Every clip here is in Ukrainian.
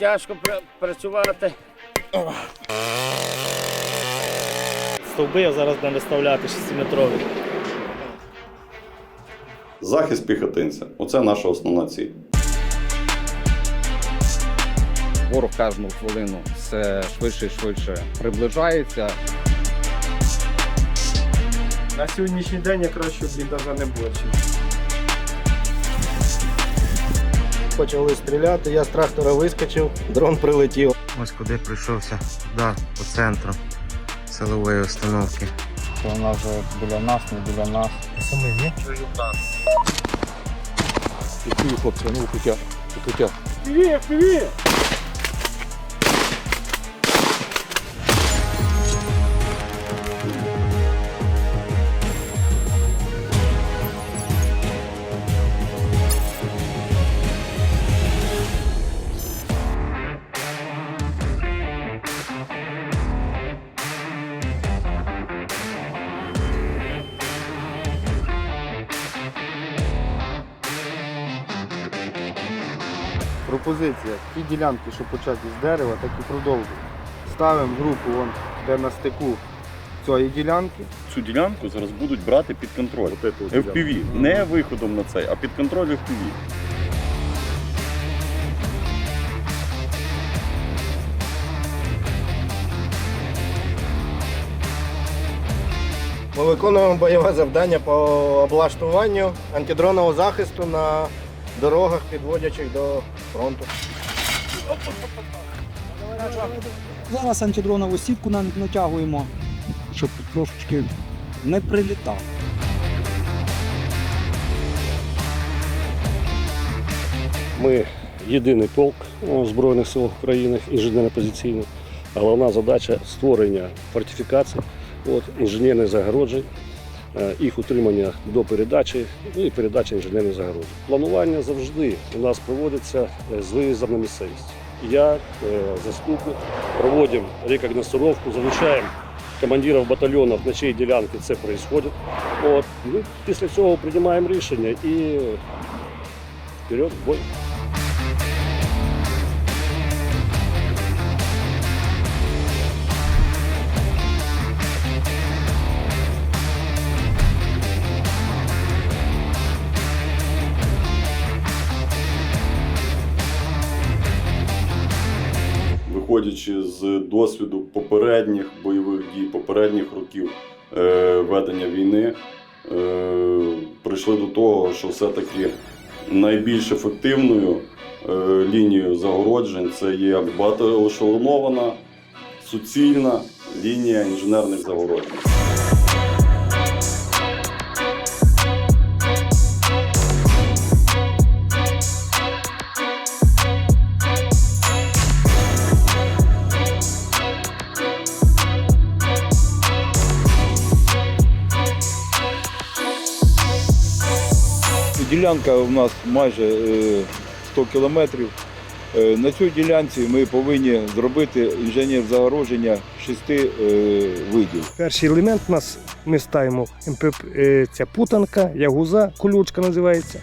тяжко пра- працювати. Стовби я зараз будемо виставляти 6-метрові. Захист піхотинця оце наша основна ціль. Ворог кожну хвилину все швидше і швидше приближається. На сьогоднішній день я краще бліндажа не бачив. Почали стріляти, я з трактора вискочив, дрон прилетів. Ось куди прийшовся, да, по центру силової установки. Вона вже біля нас, не біля нас. Пропозиція. Ті ділянки, що початі з дерева, так і продовжуємо. Ставимо групу, вон, де на стику цієї ділянки. Цю ділянку зараз будуть брати під контроль. FPV. Не виходом на цей, а під контроль FPV. Ми виконуємо бойове завдання по облаштуванню антидронового захисту на дорогах, підводячих до фронту. Зараз антидронову сітку натягуємо, щоб трошечки не прилітав. Ми єдиний полк у Збройних сил України, інженерно-позиційний. Головна задача створення фортифікацій, от, інженерних загороджень, їх утримання до передачі ну і передача інженерних загороджень. Планування завжди у нас проводиться е, з виїздом на місцевість. Я, е, заступник, проводимо рекогностировку, залучаємо командирів батальйонів, на чиїй ділянці це відбувається. От. Ну, після цього приймаємо рішення і вперед, бой. Виходячи з досвіду попередніх бойових дій, попередніх років е, ведення війни, е, прийшли до того, що все-таки найбільш ефективною е, лінією загороджень це є багатоешелонована, суцільна лінія інженерних загороджень. Ділянка у нас майже е, 100 кілометрів. Е, На цій ділянці ми повинні зробити інженер загородження шести е, видів. Перший елемент у нас ми ставимо е, ця путанка, ягуза, колючка називається.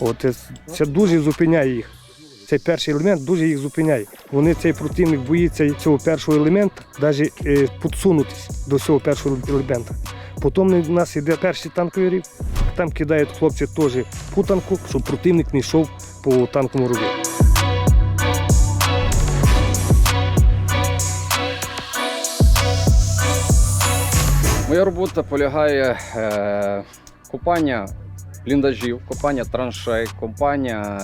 От, е, це дуже зупиняє їх. Цей перший елемент дуже їх зупиняє. Вони цей противник боїться цього першого елемента, навіть е, підсунутися до цього першого елемента. Потім у нас йде перший танковий рів. Там кидають хлопці теж путанку, щоб противник не йшов по танковому рові. Моя робота полягає е, копання бліндажів, копання траншей, копання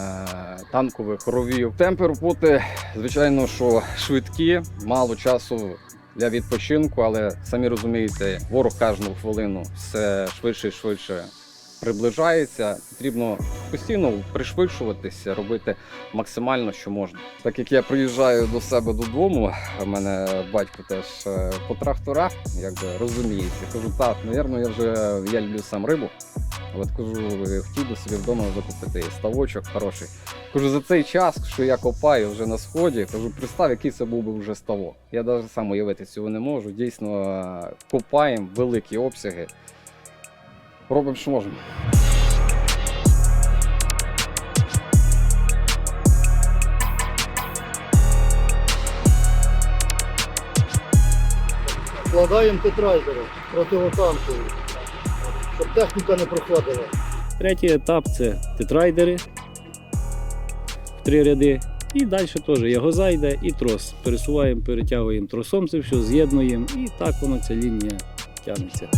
е, танкових ровів. Темпи роботи, звичайно, що швидкі, мало часу для відпочинку, але самі розумієте, ворог кожну хвилину все швидше і швидше приближається. Потрібно постійно пришвидшуватися, робити максимально, що можна. Так як я приїжджаю до себе додому, у мене батько теж е, по тракторах, якби розуміється. Кажу, так, навірно, я вже я люблю сам рибу. От кажу, хотів би собі вдома закупити ставочок хороший. Кажу, за цей час, що я копаю вже на сході, кажу, представ, який це був би вже ставок. Я навіть сам уявити цього не можу. Дійсно, копаємо великі обсяги робимо, що можемо. Вкладаємо тетрайдери противотанкові, щоб техніка не проходила. Третій етап це тетрайдери в три ряди. І далі теж його зайде і трос. Пересуваємо, перетягуємо тросом, це все з'єднуємо і так воно ця лінія тягнеться.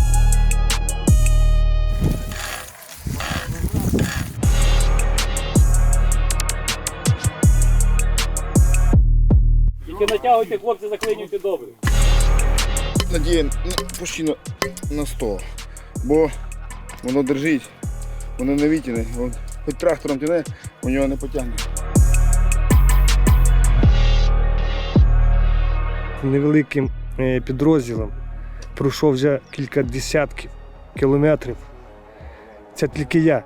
Тільки натягуйте, хлопці, заклинюйте добре. Надія ну, постійно на 100, бо воно держить, воно не. От Хоч трактором тяне, у нього не потягне. невеликим е, підрозділом пройшов вже кілька десятків кілометрів. Це тільки я.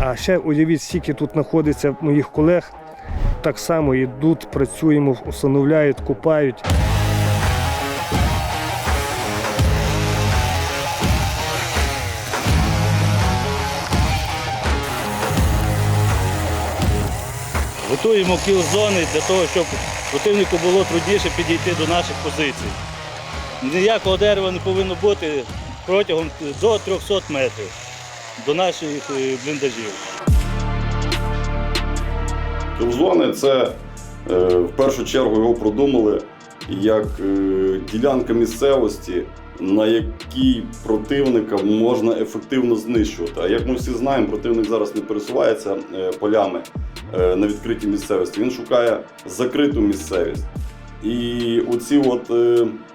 А ще уявіть, скільки тут знаходиться моїх колег. Так само йдуть, працюємо, встановляють, купають. Готуємо кіл-зони для того, щоб противнику було трудніше підійти до наших позицій. Ніякого дерева не повинно бути протягом до 300 метрів до наших е, бліндажів. Кілзони це е, в першу чергу його продумали як е, ділянка місцевості, на якій противника можна ефективно знищувати. А як ми всі знаємо, противник зараз не пересувається е, полями на відкритій місцевості. Він шукає закриту місцевість. І оці, от,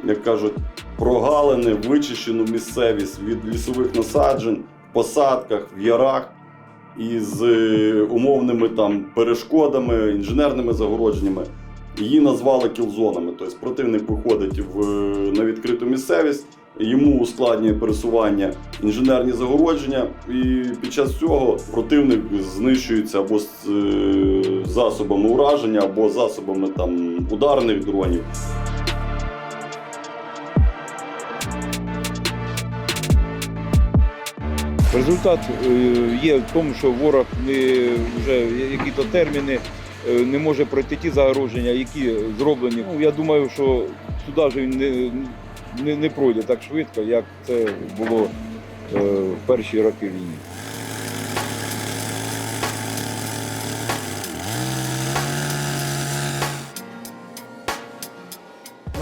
як кажуть, прогалини, вичищену місцевість від лісових насаджень, в посадках, в ярах із е, умовними там перешкодами, інженерними загородженнями. Її назвали кілзонами. Тобто противник виходить в, на відкриту місцевість, йому ускладнює пересування інженерні загородження, і під час цього противник знищується або з е, засобами ураження, або засобами там, ударних дронів. Результат е, є в тому, що ворог не вже які-то терміни е, не може пройти ті загороження, які зроблені. Ну, я думаю, що сюди ж він не, не, не пройде так швидко, як це було е, в перші роки війни.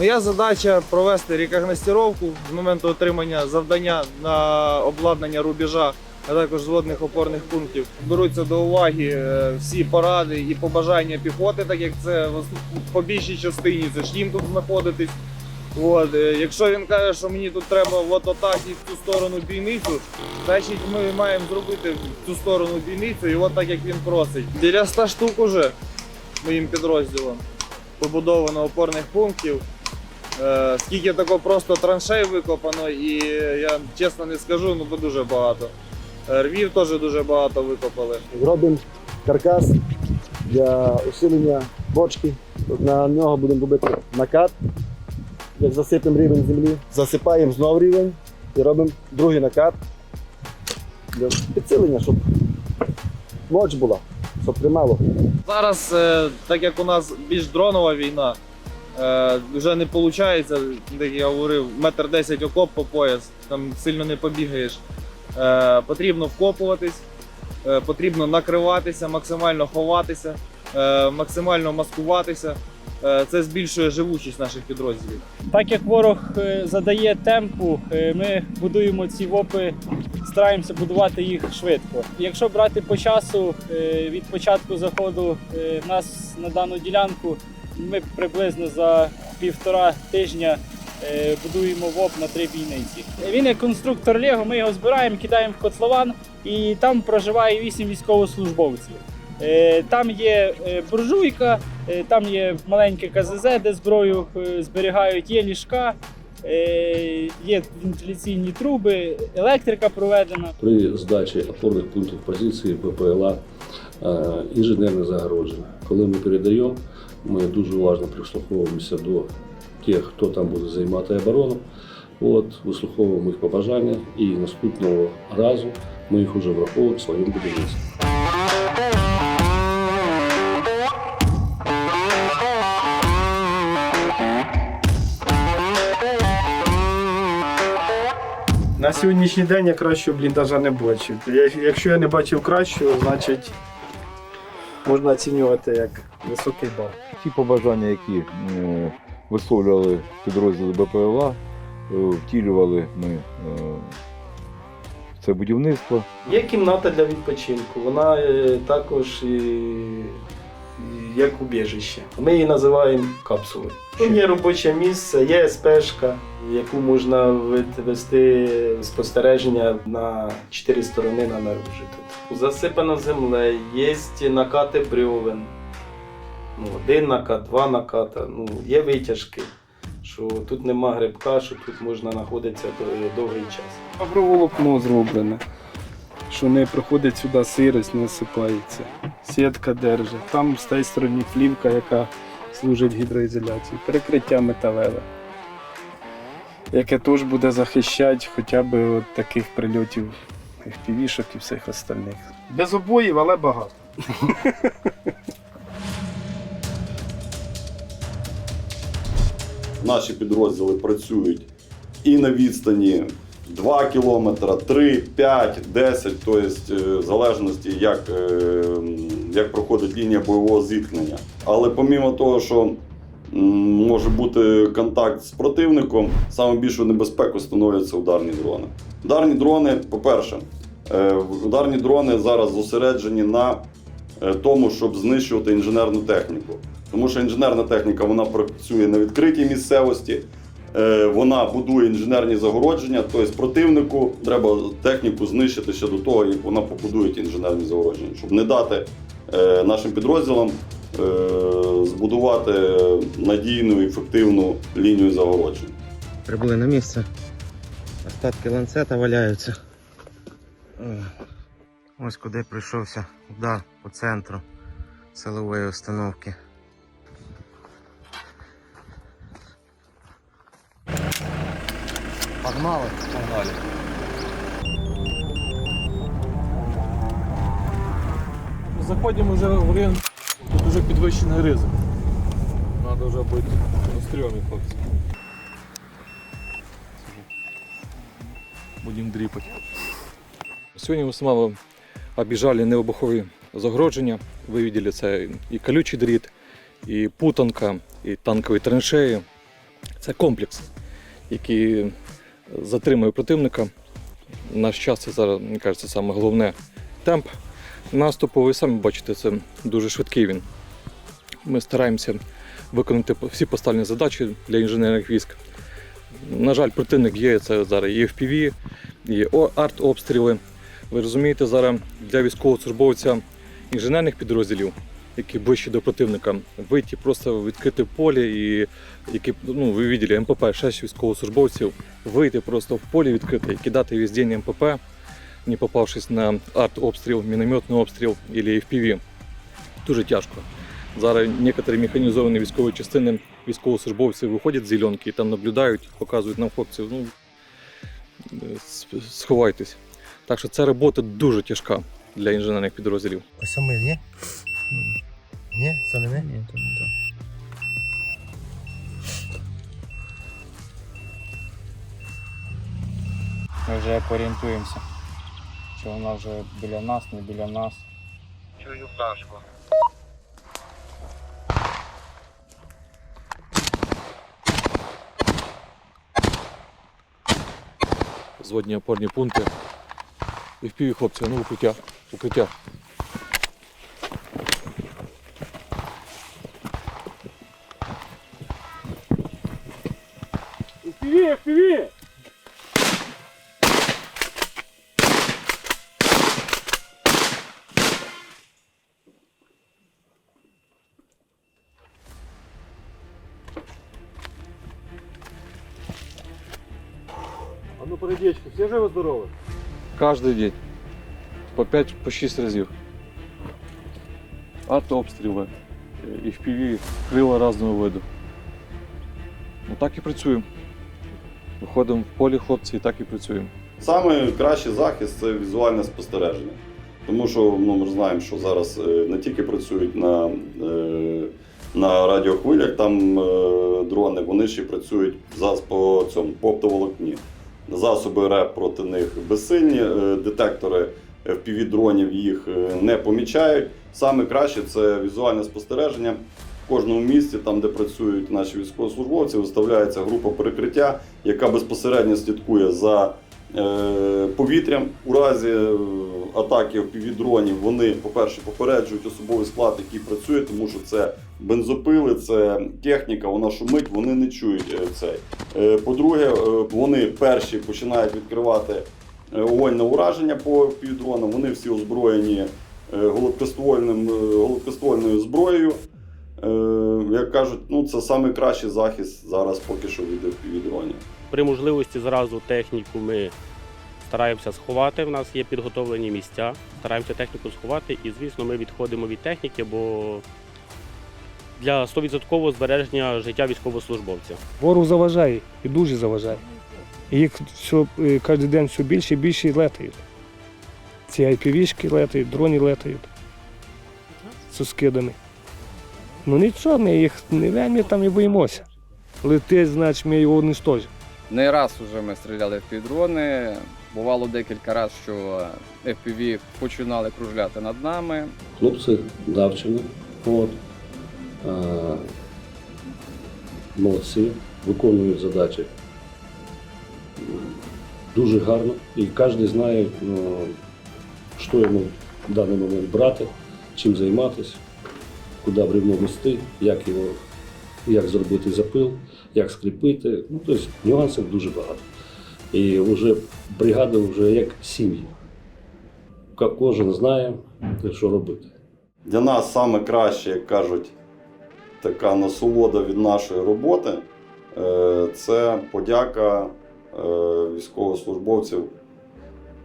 Моя задача провести рекогностировку з моменту отримання завдання на обладнання рубежа, а також зводних опорних пунктів. Беруться до уваги е, всі поради і побажання піхоти, так як це по більшій частині це ж їм тут знаходитись. От, е, якщо він каже, що мені тут треба от отак і в цю сторону бійницю, значить ми маємо зробити в цю сторону бійницю і от так як він просить. Біля 100 штук уже моїм підрозділом побудовано опорних пунктів. Е, Скільки тако просто траншей викопано, і я чесно не скажу, ну бо дуже багато. Е, Рвів теж дуже багато викопали. Зробимо каркас для усилення бочки. На нього будемо робити накат. Як засипемо рівень землі, засипаємо знову рівень і робимо другий накат для підсилення, щоб моч була, щоб тримало. Зараз, е, так як у нас більш дронова війна, вже не виходить, як я говорив, метр десять окоп по пояс, там сильно не побігаєш. Е, Потрібно вкопуватись, е, потрібно накриватися, максимально ховатися, е, максимально маскуватися. Е, Це збільшує живучість наших підрозділів. Так як ворог е, задає темпу, е, ми будуємо ці вопи, стараємося будувати їх швидко. Якщо брати по часу е, від початку заходу е, нас на дану ділянку, ми приблизно за півтора тижня е, будуємо ВОП на три бійниці. Він як конструктор Лего, ми його збираємо, кидаємо в котлован, і там проживає вісім військовослужбовців. Е, Там є е, буржуйка, там є маленьке КЗЗ, де зброю зберігають, є ліжка, є вентиляційні труби, електрика проведена. При здачі опорних пунктів позиції БПЛА е, інженерне загородження. Коли ми передаємо, ми дуже уважно прислуховуємося до тих, хто там буде займати оборону. От, вислуховуємо їх побажання і наступного разу ми їх вже враховуємо в своєму будівництві. На сьогоднішній день я кращого бліндажа не бачу. Я- Якщо я не бачив кращого, значить можна оцінювати як високий бал. Ті побажання, які е, висловлювали підрозділи БПЛА, е, втілювали ми е, це будівництво. Є кімната для відпочинку, вона також і як убіжище. Ми її називаємо капсулою. Тут є робоче місце, є СПшка, яку можна вид- вести спостереження на чотири сторони на наружі. Тут. Засипано землею, є накати брьовен. Ну, один накат, два наката, ну, є витяжки. Що тут нема грибка, що тут можна знаходитися довгий час. Агроволокно зроблене що не приходить сюди сирость, не осипається. Сітка держить. Там з тієї сторони плівка, яка служить гідроізоляції. Перекриття металеве, яке теж буде захищати хоча б от таких прильотів FPV-шок і всіх остальних. Без обоїв, але багато. Наші підрозділи працюють і на відстані 2 кілометра, 3, 5, 10, тобто е, в залежності, як, е, як проходить лінія бойового зіткнення. Але помімо того, що може бути контакт з противником, саме більшу небезпеку становляться ударні дрони. Ударні дрони, по-перше, е, ударні дрони зараз зосереджені на тому, щоб знищувати інженерну техніку. Тому що інженерна техніка вона працює на відкритій місцевості, вона будує інженерні загородження. Тобто противнику треба техніку знищити ще до того, як вона побудує ті інженерні загородження, щоб не дати е, нашим підрозділам е, збудувати надійну і ефективну лінію загороджень. Прибули на місце. Остатки ланцета валяються. Е, Ось куди прийшовся удар по центру силової установки. Погнали? Погнали. Заходимо вже в ринок, тут вже підвищений ризик. Треба вже бути на стрьомі, хлопці. Будемо дріпати. Сьогодні ми саме обіжали невибухові загородження. Ви бачили, це і колючий дріт, і путанка, і танкові траншеї. Це комплекс, який затримує противника. Наш час це зараз, мені кажеться, саме головне темп наступу. Ви самі бачите, це дуже швидкий він. Ми стараємося виконати всі поставлені задачі для інженерних військ. На жаль, противник є це зараз і FPV, і артобстріли. Ви розумієте, зараз для військовослужбовця інженерних підрозділів, які ближче до противника, вийти просто в відкрите поле і які, ну, ви бачили, МПП, 6 військовослужбовців, вийти просто в поле відкрите і кидати день МПП, не попавшись на артобстріл, мінометний обстріл або FPV. Дуже тяжко. Зараз некоторі механізовані військові частини військовослужбовці виходять з зеленки там наблюдають, показують нам хлопців. Ну, сховайтесь. Так що ця робота дуже тяжка для інженерних підрозділів. Ось ми, ні? Ні, це не ми? Ні, то не то. Ми вже орієнтуємося, чи вона вже біля нас, не біля нас. Чую пташку. Зводні опорні пункти. І впіві хлопці, ну укриття. Укриття. Всі живі здорові? Кожен день. По 5 по 6 разів. Артобстріли, і впіві, крила різного виду. Ну так і працюємо. Виходимо в полі хлопці і так і працюємо. Саме кращий захист це візуальне спостереження. Тому що ну, ми знаємо, що зараз е, не тільки працюють на, е, на радіохвилях, там е, дрони, вони ще працюють зараз по цьому по оптоволокні. Засоби РЕП проти них безсильні, е, детектори FPV-дронів їх е, не помічають. Саме краще це візуальне спостереження. В кожному місці, там де працюють наші військовослужбовці, виставляється група перекриття, яка безпосередньо слідкує за е, повітрям. У разі атаки FPV-дронів вони, по-перше, попереджують особовий склад, який працює, тому що це бензопили, це техніка, вона шумить, вони не чують е, цей. Е, По-друге, е, вони перші починають відкривати огонь на ураження по FPV-дронам. Вони всі озброєні голубкоствольною зброєю. Як кажуть, ну це найкращий захист зараз поки що від FPV-дронів. При можливості зразу техніку ми стараємося сховати. В нас є підготовлені місця. Стараємося техніку сховати, і звісно, ми відходимо від техніки, бо для 100% збереження життя військовослужбовця. Ворог заважає і дуже заважає. І їх все, е, кожен день все більше і більше летають. Ці IPV-шки летають, дрони летають з скидами. Ну нічого, ми їх не вельми там і боїмося. Летить, значить, ми його уничтожимо. Не раз вже ми стріляли в півдрони. Бувало декілька разів, що FPV починали кружляти над нами. Хлопці навчені, от, молодці, виконують задачі дуже гарно. І кожен знає, ну, що йому в даний момент брати, чим займатися, куди бревно вести, як його, як зробити запил, як скріпити. Ну, тобто нюансів дуже багато. І вже бригада вже як сім'ї. Кожен знає, що робити. Для нас саме краще, як кажуть, така насолода від нашої роботи е, це подяка е, військовослужбовців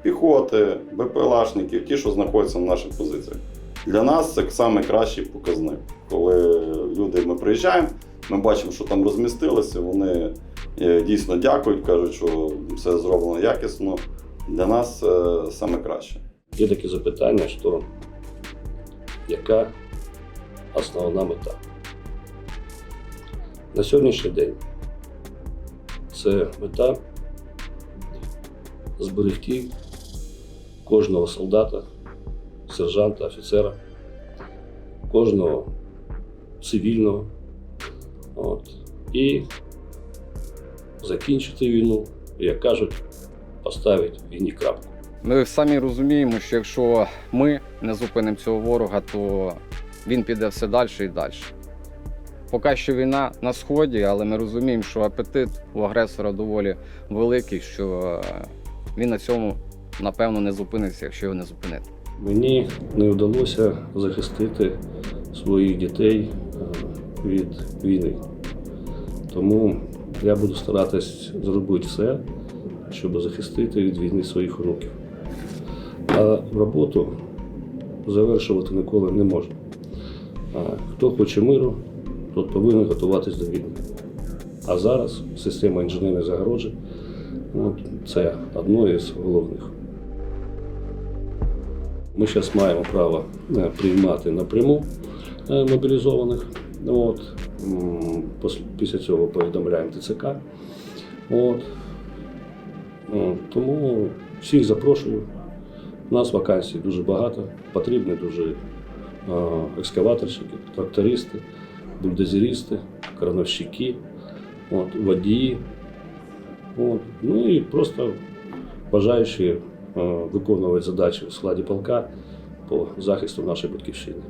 піхоти, БПЛАшників, ті, що знаходяться на наших позиціях. Для нас це саме кращий показник. Коли люди ми приїжджаємо, ми бачимо, що там розмістилися, вони е, дійсно дякують, кажуть, що все зроблено якісно. Для нас це саме. Є таке запитання, що яка основна мета? На сьогоднішній день це мета зберегти кожного солдата, сержанта, офіцера, кожного цивільного. От. І закінчити війну, як кажуть, поставити війні крапку. Ми самі розуміємо, що якщо ми не зупинимо цього ворога, то він піде все далі і далі. Поки що війна на сході, але ми розуміємо, що апетит у агресора доволі великий, що е, він на цьому напевно не зупиниться, якщо його не зупинити. Мені не вдалося захистити своїх дітей е, від війни. Тому я буду старатись зробити все, щоб захистити від війни своїх онуків. А роботу завершувати ніколи не можна. Хто хоче миру, тот повинен готуватись до війни. А зараз система інженерних загороджень от, це одно із головних. Ми зараз маємо право е, приймати напряму е, мобілізованих. От. Після цього повідомляємо ТЦК. От. Тому всіх запрошую. У нас вакансій дуже багато. Потрібні дуже е, екскаваторщики, трактористи, бульдозеристи, крановщики, от, водії. От. Ну і просто бажаючі е, виконувати задачі в складі полка по захисту нашої батьківщини.